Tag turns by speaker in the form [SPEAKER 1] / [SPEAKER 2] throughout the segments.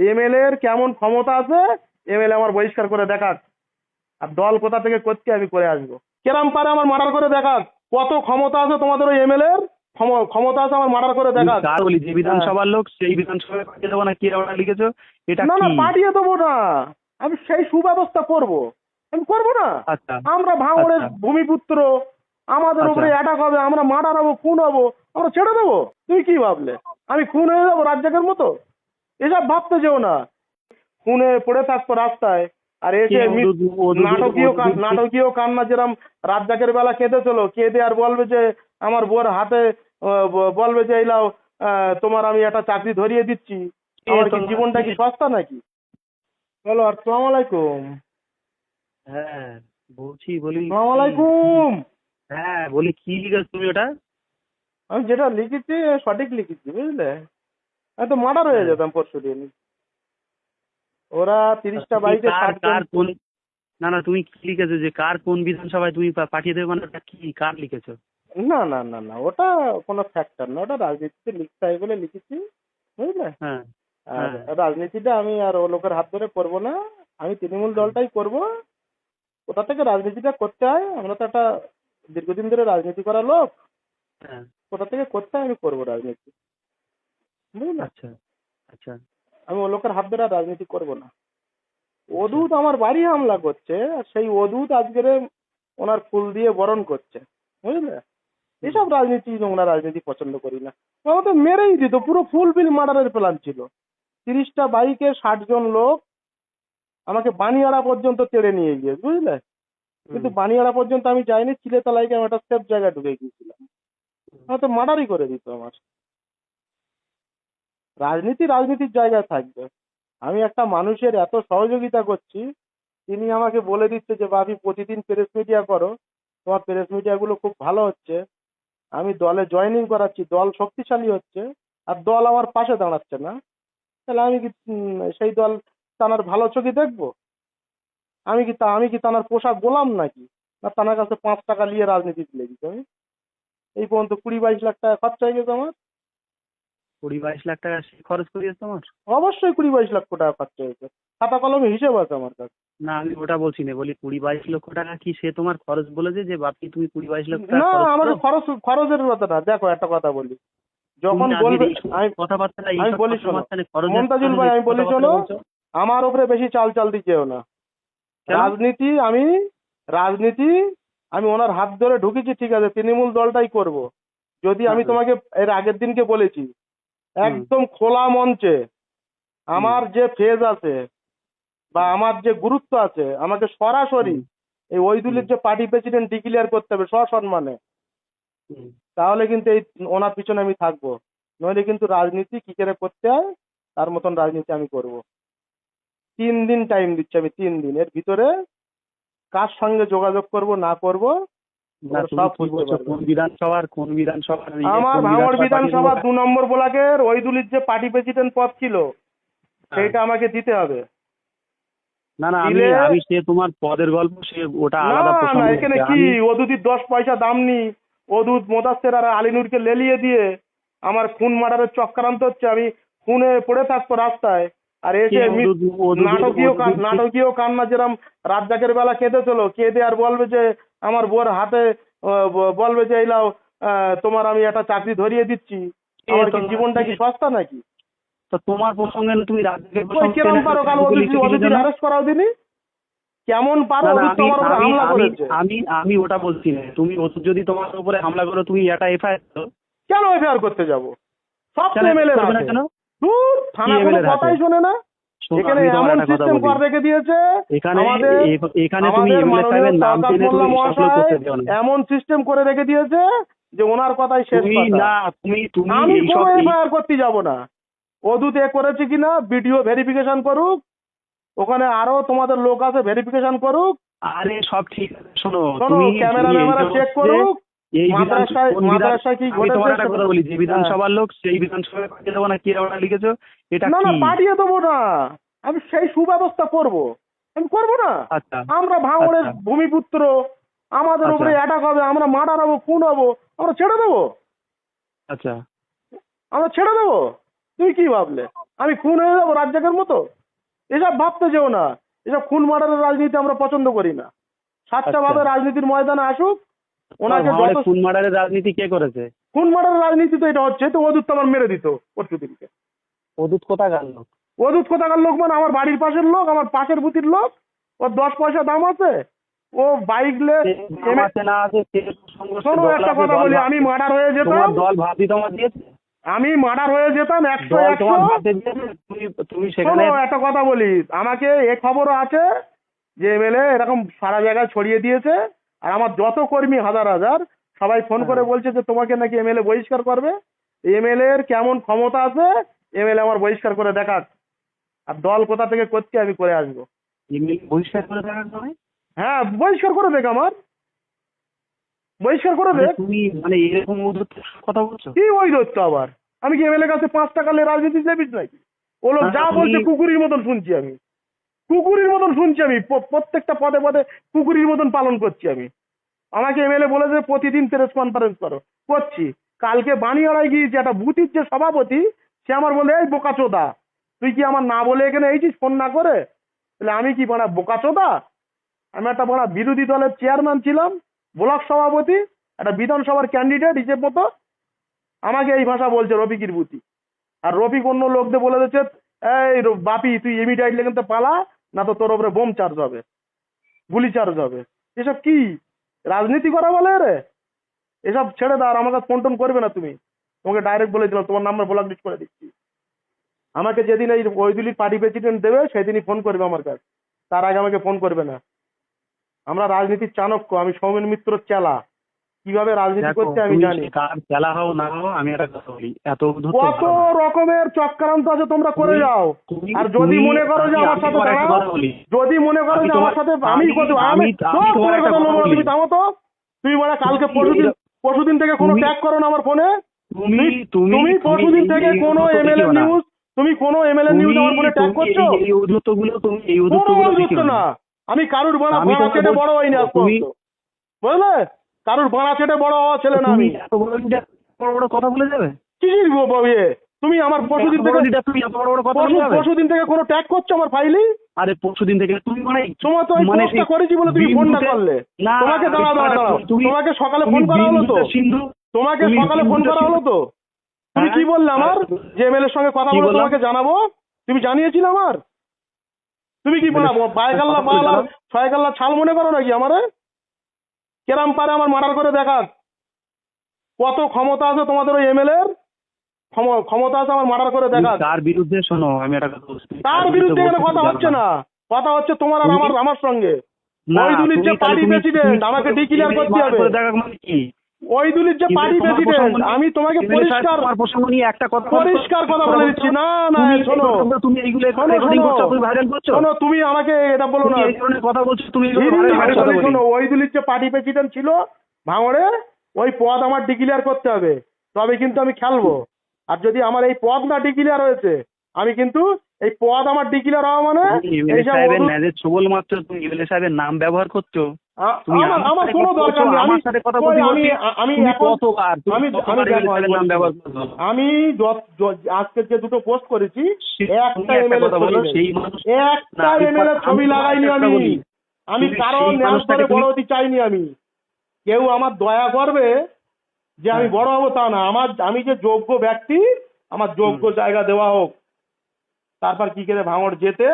[SPEAKER 1] MLA এর কেমন ক্ষমতা আছে? এমএলএ আমার বহিষ্কার করে দেখাক। আর দল কোথা থেকে করতে আমি করে আসব। কেরাম পারে আমার মার্ডার করে দেখাক। কত ক্ষমতা আছে তোমাদের ওই এমএলএ এর? ক্ষমতা আছে আমার মার্ডার করে দেখাক।
[SPEAKER 2] কার বলি যে বিধানসভার লোক সেই বিধানসভায় পাঠিয়ে দেবো না কি ওটা লিখেছো? এটা
[SPEAKER 1] না না পাঠিয়ে দেবো না। আমি সেই সুব্যবস্থা করব। আমি করব না।
[SPEAKER 2] আচ্ছা
[SPEAKER 1] আমরা ভাঙড়ের
[SPEAKER 2] আচ্ছা।
[SPEAKER 1] ভূমিপুত্র। আমাদের
[SPEAKER 2] আচ্ছা।
[SPEAKER 1] উপরে অ্যাটাক হবে আমরা মার্ডার হব খুন হব। আমরা ছেড়ে দেবো? তুই কি ভাবলে? আমি খুন হয়ে যাব রাজ্জাকের মতো? এসব ভাবতে যেও না। খুনে পড়ে থাকতো রাস্তায় আর এসে নাটকীয় নাটকীয় কান্না যেরম রাজ্জাকের বেলা কেঁদেছিল কেঁদে আর বলবে যে আমার বোর হাতে বলবে যে এইলাও আহ, তোমার আমি একটা চাকরি ধরিয়ে দিচ্ছি। আমার কি জীবনটা কি সস্তা নাকি? বলো আসসালামু আলাইকুম।
[SPEAKER 2] হ্যাঁ বলছি বলি
[SPEAKER 1] আসসালামু আলাইকুম।
[SPEAKER 2] হ্যাঁ বলি কি লিখেছো তুমি ওটা?
[SPEAKER 1] আমি যেটা লিখেছি সঠিক লিখেছি বুঝলে? তো মার্ডার হয়ে যেতাম পরশু দিন। ওরা তিরিশটা
[SPEAKER 2] কার কোন না না তুমি কি লিখেছো যে কার কোন বিধানসভায় তুমি পাঠিয়ে দেবে মানে কি? কার লিখেছো?
[SPEAKER 1] না না না না ওটা কোনো ফ্যাক্টর না। ওটা রাজনীতিতে লিখতে হয় বলে লিখেছি বুঝলে?
[SPEAKER 2] হ্যাঁ
[SPEAKER 1] আর
[SPEAKER 2] হ্যাঁ।
[SPEAKER 1] রাজনীতিটা আমি আর ও লোকের হাত ধরে করব না। আমি তৃণমূল দলটাই করব। কোথা থেকে রাজনীতিটা করতে হয়। আমরা তো একটা দীর্ঘদিন ধরে রাজনীতি করা লোক।
[SPEAKER 2] হ্যাঁ।
[SPEAKER 1] কোথা থেকে করতে হয় আমি করব রাজনীতি।
[SPEAKER 2] আচ্ছা আচ্ছা।
[SPEAKER 1] আমি ও লোকের হাত ধরে রাজনীতি করব না। অদূত আমার বাড়ি হামলা করছে আর সেই অদূত আজকের ওনার ফুল দিয়ে বরণ করছে। বুঝলে? এসব রাজনীতি নোংরা রাজনীতি পছন্দ করি না। আমার তো মেরেই দিত পুরো ফুল বিল মার্ডারের প্ল্যান ছিল। তিরিশটা বাইকে ষাট জন লোক আমাকে বানিয়াড়া পর্যন্ত তেড়ে নিয়ে গিয়ে বুঝলে? কিন্তু বানিয়াড়া পর্যন্ত আমি যাইনি চিলেতলায় আমি একটা সেফ জায়গায় ঢুকে গিয়েছিলাম। আমার তো মার্ডারই করে দিত আমার। রাজনীতি রাজনীতির জায়গায় থাকবে। আমি একটা মানুষের এত সহযোগিতা করছি, তিনি আমাকে বলে দিচ্ছে যে বাপি প্রতিদিন প্রেস মিডিয়া করো। তোমার প্রেস মিডিয়াগুলো খুব ভালো হচ্ছে। আমি দলে জয়েনিং করাচ্ছি, দল শক্তিশালী হচ্ছে, আর দল আমার পাশে দাঁড়াচ্ছে না। তাহলে আমি কি সেই দল তানার ভালো চোখে দেখব? আমি কি তা- আমি কি তানার পোশাক গোলাম নাকি? না তানার কাছে পাঁচ টাকা নিয়ে রাজনীতি রাজনীতিতে লেগেছি আমি? এই পর্যন্ত কুড়ি বাইশ লাখ টাকা খরচা হয়ে গেছে আমার।
[SPEAKER 2] কুড়ি বাইশ লাখ টাকা সে খরচ করিয়েছে তোমার?
[SPEAKER 1] অবশ্যই কুড়ি বাইশ লক্ষ টাকা খরচা হয়েছে। খাতা কলমে হিসেব আছে আমার কাছে।
[SPEAKER 2] না আমি ওটা বলছি না বলি কুড়ি বাইশ লক্ষ টাকা কি সে তোমার খরচ বলেছে যে বাপি তুমি কুড়ি বাইশ লক্ষ টাকা
[SPEAKER 1] না
[SPEAKER 2] করো?
[SPEAKER 1] খরচ খরচের কথা না দেখো একটা কথা বলি। যখন বলবে আমি
[SPEAKER 2] কথাবার্তা
[SPEAKER 1] আমি বলি শোনো, মমতাজুল ভাই, আমি বলি শোনো? আমার উপরে বেশি চাল চাল দিচ্ছেও না? রাজনীতি আমি রাজনীতি আমি ওনার হাত ধরে ঢুকেছি ঠিক আছে তৃণমূল দলটাই করব। যদি আমি তোমাকে এর আগের দিনকে বলেছি একদম খোলা মঞ্চে আমার যে ফেজ আছে বা আমার যে গুরুত্ব আছে আমাকে সরাসরি। এই ওইদুলের যে পার্টি প্রেসিডেন্ট ডিক্লিয়ার করতে হবে সসম্মানে। তাহলে কিন্তু এই ওনার পিছনে আমি থাকব। নইলে কিন্তু রাজনীতি কি করে করতে হয় তার মতন রাজনীতি আমি করব। তিন দিন টাইম দিচ্ছি আমি তিন দিন। এর ভিতরে কার সঙ্গে যোগাযোগ করব না করব সব।
[SPEAKER 2] কোন বিধানসভার কোন বিধানসভার ইয়ে,
[SPEAKER 1] আমার ভাঙড়
[SPEAKER 2] বিধানসভা
[SPEAKER 1] বিধানসভা দু নম্বর ব্লকের ওইদুলির যে পার্টি প্রেসিডেন্ট পদ ছিল
[SPEAKER 2] দেবো?
[SPEAKER 1] সেইটা আমাকে দিতে হবে।
[SPEAKER 2] না না আমি আমি সে তোমার পদের গল্প সে ওটা আলাদা প্রসঙ্গ
[SPEAKER 1] এখানে কি? ওদুদির দশ পয়সা দাম নি ওদুদ মোদাস্তের আর আলিনুরকে লেলিয়ে দিয়ে আমার খুন মার্ডারের চক্রান্ত হচ্ছে। আমি খুনে পড়ে থাকব রাস্তায়। আর এসে নাটকীয় নাটকীয় কান্না যেরম রাজ্জাকের বেলা কেঁদেছিল কেঁদে আর বলবে যে আমার বোর হাতে বলবে যে এইলাও তোমার আমি একটা চাকরি ধরিয়ে দিচ্ছি। আমার কি জীবনটা কি সস্তা নাকি?
[SPEAKER 2] তো তোমার প্রসঙ্গে তুমি টেনে
[SPEAKER 1] পারো কাল? অ্যারেস্ট করাও দিনি? কেমন পারো?
[SPEAKER 2] আমি- আমি-
[SPEAKER 1] হামলা করেছে।
[SPEAKER 2] আমি আমি ওটা বলছি না। তুমি যদি তোমার উপরে হামলা করো তুমি এটা এফআইআর
[SPEAKER 1] কেন এফআইআর করতে যাব? সব এমএলএ
[SPEAKER 2] কেন?
[SPEAKER 1] থানা কোনো কথাই শোনে না। এখানে এমন সিস্টেম। করে রেখে দিয়েছে।
[SPEAKER 2] এখানে এখানে তুমি এমএলএ সাহেবের নাম টেনে তুমি
[SPEAKER 1] মোল্লা
[SPEAKER 2] করতে দিও না।
[SPEAKER 1] এমন সিস্টেম করে রেখে দিয়েছে যে ওনার কথাই শেষ কথা
[SPEAKER 2] না তুমি তুমি
[SPEAKER 1] আমি
[SPEAKER 2] এইসব
[SPEAKER 1] কোনো এফআইআর করতে যাব না। অদূত এ করেছে কিনা ভিডিও ভেরিফিকেশন করুক। ওখানে আরও তোমাদের লোক আছে ভেরিফিকেশন করুক।
[SPEAKER 2] আরে সব ঠিক আছে। শোনো
[SPEAKER 1] শোনো
[SPEAKER 2] তুমি
[SPEAKER 1] ক্যামেরা চেক করুক।
[SPEAKER 2] এই
[SPEAKER 1] মাদ্রাসায় কি
[SPEAKER 2] কথা বলি যে বিধানসভার লোক সেই বিধানসভায় পাঠিয়ে দেবো না কি লিখেছো? এটা
[SPEAKER 1] না না পাঠিয়ে দেবো না। আমি সেই সুব্যবস্থা করব। আমি করব না।
[SPEAKER 2] আচ্ছা
[SPEAKER 1] আমরা ভাঙড়ের
[SPEAKER 2] আচ্ছা।
[SPEAKER 1] ভূমিপুত্র আমাদের
[SPEAKER 2] আচ্ছা।
[SPEAKER 1] উপরে অ্যাটাক হবে আমরা মার্ডার হব খুন হব আমরা ছেড়ে দেবো।
[SPEAKER 2] আচ্ছা।
[SPEAKER 1] আমরা ছেড়ে দেবো? তুই কি ভাবলে? আমি খুন হয়ে যাব রাজ্জাকের মতো? এসব ভাবতে যেও না। এসব খুন মার্ডারের রাজনীতি আমরা পছন্দ করি না। সাতটা। ভাবে রাজনীতির ময়দানে আসুক ওনাকে
[SPEAKER 2] খুন মার্ডারের রাজনীতি কে করেছে?
[SPEAKER 1] খুন মার্ডারের রাজনীতি তো এটা হচ্ছে? তো অদূত আমার মেরে দিত পরশু দিনকে
[SPEAKER 2] অদূত কোথাকার লোক?
[SPEAKER 1] অদূত কোথাকার লোক মানে আমার বাড়ির পাশের লোক আমার পাশের বুতির লোক ওর দশ পয়সা দাম আছে ও বাইক লে শোনো একটা কথা বলি আমি মার্ডার হয়ে যেতাম।
[SPEAKER 2] দল তোমার দিয়েছে?
[SPEAKER 1] আমি মার্ডার হয়ে যেতাম একশো একশো।
[SPEAKER 2] তুমি তুমি সেখানে
[SPEAKER 1] একটা কথা বলি আমাকে এ খবরও আছে যে এমএলএ এরকম সারা জায়গায় ছড়িয়ে দিয়েছে। আর আমার যত কর্মী হাজার হাজার সবাই ফোন করে
[SPEAKER 2] হ্যাঁ।
[SPEAKER 1] বলছে যে তোমাকে নাকি এমএলএ বহিষ্কার করবে। এমএলএ এর কেমন ক্ষমতা আছে এমএলএ আমার বহিষ্কার করে দেখাক। আর দল কোথা থেকে করছে আমি করে আসব।
[SPEAKER 2] বহিষ্কার করে সময়
[SPEAKER 1] হ্যাঁ বহিষ্কার করে দেখ আমার। বহিষ্কার করে
[SPEAKER 2] মানে
[SPEAKER 1] দেখ।
[SPEAKER 2] তুমি মানে এরকম কথা বলছো?
[SPEAKER 1] কি ওই দত্ত আবার? আমি কি এমএলএ কাছে পাঁচ টাকা নিয়ে রাজনীতি দেবিস নাকি? ও লোক যা বলছে কুকুরের মতন শুনছি আমি। কুকুরের মতন শুনছি আমি। প্রত্যেকটা পদে পদে কুকুরের মতন পালন করছি আমি। আমাকে এমএলএ বলেছে, প্রতিদিন প্রেস কনফারেন্স করো। করছি। কালকে বানিয়াড়ায় গিয়েছি, একটা বুথির যে সভাপতি, সে আমার বলে, এই বোকাচোদা তুই কি আমার না বলে এখানে এইছিস ফোন না করে? তাহলে আমি কি বড়া বোকাচোদা আমি একটা বড় বিরোধী দলের চেয়ারম্যান ছিলাম, ব্লক সভাপতি, একটা বিধানসভার ক্যান্ডিডেট হিসেব মতো। আমাকে এই ভাষা বলছে রফিকির বুতি আর রফিক অন্য লোকদের বলে দিচ্ছে, এই বাপি, তুই ইমিডিয়েট লেগে তো পালা না তো তোর ওপরে বোম চার্জ হবে, গুলি চার্জ হবে। এসব কি? রাজনীতি করা বলে রে? এসব ছেড়ে দাও আর আমাকে ফোন টোন করবে না তুমি। তোমাকে ডাইরেক্ট বলে দিলাম, তোমার নাম্বার ব্লক লিস্ট করে দিচ্ছি। আমাকে যেদিন এই ওইদুলির পার্টি প্রেসিডেন্ট দেবে, সেদিনই ফোন করবে আমার কাছে। তার আগে আমাকে ফোন করবে না। আমরা রাজনীতির চাণক্য, আমি সৌমেন মিত্র চেলা। কীভাবে রাজনীতি করতে আমি জানি।
[SPEAKER 2] খেলা হও না হও আমি একটা কথা বলি। এত
[SPEAKER 1] কত রকমের চক্রান্ত আছে তোমরা করে যাও। আর যদি মনে করো যে আমার সাথে দাঁড়াও যদি মনে করো যে আমার সাথে আমি
[SPEAKER 2] আমি-।
[SPEAKER 1] তুমি তো। তুমি মানে কালকে পরশুদিন পরশুদিন থেকে কোনো ট্যাগ করো না আমার ফোনে?
[SPEAKER 2] তুমি তুমি
[SPEAKER 1] পরশুদিন থেকে কোনো এমএলএ নিউজ তুমি কোনো এমএলএ নিউজ আমার ফোনে ট্যাগ করছ?
[SPEAKER 2] এই- তুমি এই
[SPEAKER 1] না। আমি কারুর বাড়া বড় হয়নি আজ
[SPEAKER 2] তুমি-
[SPEAKER 1] বুঝলে? কারুর ভাড়া ছেটে বড় হওয়া ছেলে না আমি।
[SPEAKER 2] বড় বড় বড় কথা বলে যাবে?
[SPEAKER 1] কি ইয়ে তুমি আমার পরশুদিন থেকে
[SPEAKER 2] তুমি এত বড় বড় কথা বলে
[SPEAKER 1] পরশু
[SPEAKER 2] যাবে?
[SPEAKER 1] পরশুদিন থেকে কোনো ট্যাগ করছ আমার ফাইলি
[SPEAKER 2] আরে পরশুদিন থেকে তুমি মানে
[SPEAKER 1] তোমার তো
[SPEAKER 2] মানে সেই
[SPEAKER 1] করেছি বলে তুমি ফোনটা
[SPEAKER 2] বিন্দুতে-
[SPEAKER 1] করলে। তোমাকে
[SPEAKER 2] আমি
[SPEAKER 1] দাঁড়াও দাঁড়াও
[SPEAKER 2] তোমাকে- তুমি-
[SPEAKER 1] তোমাকে সকালে ফোন করা হলো তো। তোমাকে সকালে ফোন করা হলো তো। তুমি
[SPEAKER 2] হ্যাঁ?
[SPEAKER 1] কি বললে আমার? যে এমএলএ এর সঙ্গে কথা বলে তোমাকে জানাব? তুমি জানিয়েছিলে আমার? তুমি কি বলা
[SPEAKER 2] MLA
[SPEAKER 1] পায়কাল্লা
[SPEAKER 2] কথা বলে
[SPEAKER 1] ছাল মনে করো নাকি আমারে? কেরাম পারে আমার মার্ডার করে দেখাক কত ক্ষমতা আছে তোমাদের ওই এমএলএ এর? ক্ষম- ক্ষমতা আছে আমার মার্ডার করে দেখাক
[SPEAKER 2] তার বিরুদ্ধে শোনো আমি একটা কথা বলছি।
[SPEAKER 1] তার বিরুদ্ধে এখানে কথা হচ্ছে না। কথা হচ্ছে তোমার আর আমার আমার সঙ্গে। যে পার্টি
[SPEAKER 2] তুমি-
[SPEAKER 1] আমাকে
[SPEAKER 2] তুমি
[SPEAKER 1] করতে হবে।
[SPEAKER 2] দেখাক মানে কি?
[SPEAKER 1] ওই দুলির যে পার্টি প্রেসিডেন্ট আমি তোমাকে পরিষ্কার
[SPEAKER 2] তোমার প্রসঙ্গ নিয়ে একটা কথা
[SPEAKER 1] পরিষ্কার কথা বলে দিচ্ছি। না না শোনো।
[SPEAKER 2] তুমি এইগুলো রেকর্ডিং করছ তুমি ভাইরাল করছ?
[SPEAKER 1] শোনো তুমি আমাকে এটা বলো না।
[SPEAKER 2] এই ধরনের কথা বলছো তুমি।
[SPEAKER 1] শোনো ওই দুলির যে পার্টি প্রেসিডেন্ট ছিল ভাঙড়ে ওই পদ আমার ডিক্লিয়ার করতে হবে। তবে কিন্তু আমি খেলব। আর যদি আমার এই পদ না ডিক্লিয়ার হয়েছে আমি কিন্তু এই পদ আমার ডিক্লিয়ার হওয়া মানে
[SPEAKER 2] তুমি সাহেবের তুমি নাম ব্যবহার করছ? তুমি
[SPEAKER 1] আমার
[SPEAKER 2] আমার
[SPEAKER 1] আমার
[SPEAKER 2] সাথে
[SPEAKER 1] কোনো দরকার নেই। আমি
[SPEAKER 2] আমার সাথে কথা বলতে
[SPEAKER 1] আমি আমি
[SPEAKER 2] কতবার
[SPEAKER 1] আমি
[SPEAKER 2] কতবার
[SPEAKER 1] আমি
[SPEAKER 2] এমএলএ
[SPEAKER 1] দেখো,
[SPEAKER 2] সাহেবের
[SPEAKER 1] আমি
[SPEAKER 2] নাম ব্যবহার
[SPEAKER 1] আমি আজকে যে দুটো পোস্ট করেছি একটা
[SPEAKER 2] একটা
[SPEAKER 1] এমএলএ ছবি একটা এমএলএ লাগাইনি আমি। আমি
[SPEAKER 2] তুমি
[SPEAKER 1] কারও
[SPEAKER 2] সেই
[SPEAKER 1] ন্যাস
[SPEAKER 2] মানুষটাকে
[SPEAKER 1] ধরে
[SPEAKER 2] তুমি-
[SPEAKER 1] বড় হতে চাইনি আমি। কেউ আমার দয়া করবে যে আমি
[SPEAKER 2] হ্যাঁ।
[SPEAKER 1] বড় হব তা না। আমার আমি যে যোগ্য ব্যক্তি আমার যোগ্য জায়গা দেওয়া হোক তারপর কি করে ভাঙড় যেতে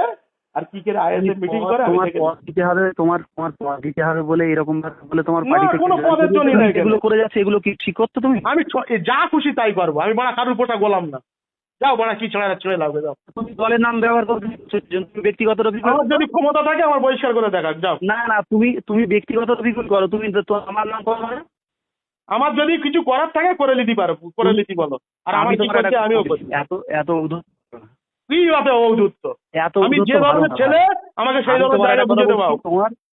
[SPEAKER 1] আর কি করে আইএসএ মিটিং করে
[SPEAKER 2] তোমার পদ দিতে হবে তোমার তোমার পদ দিতে হবে বলে এরকম ভাবে বলে তোমার
[SPEAKER 1] না,
[SPEAKER 2] পার্টি
[SPEAKER 1] কোনো পদের জন্যই না
[SPEAKER 2] এগুলো করে যাচ্ছে এগুলো কি ঠিক করছ তুমি?
[SPEAKER 1] আমি যা খুশি তাই করব। আমি বাড়া কারুর পোষা গোলাম না। যাও বাড়া কি ছেড়ে ছেড়ে লাগবে যাও
[SPEAKER 2] তুমি দলের নাম ব্যবহার করছ ব্যক্তিগত
[SPEAKER 1] আমার যদি ক্ষমতা থাকে আমার বহিষ্কার করে দেখাক যাও।
[SPEAKER 2] না না তুমি তুমি ব্যক্তিগত অভিযোগ করো তুমি আমার নাম করো না।
[SPEAKER 1] আমার যদি কিছু করার থাকে করে নিতে পারো করে নিতে বলো। আর আমি কি করছে আমিও
[SPEAKER 2] কথা
[SPEAKER 1] করি।
[SPEAKER 2] বলি, এত এত
[SPEAKER 1] কি এত ঔদুত্ত
[SPEAKER 2] এত
[SPEAKER 1] আমি যে ধরনের ছেলে আমাকে সেই ধরনের জায়গা বুঝে দেওয়া
[SPEAKER 2] বলছি, তোমার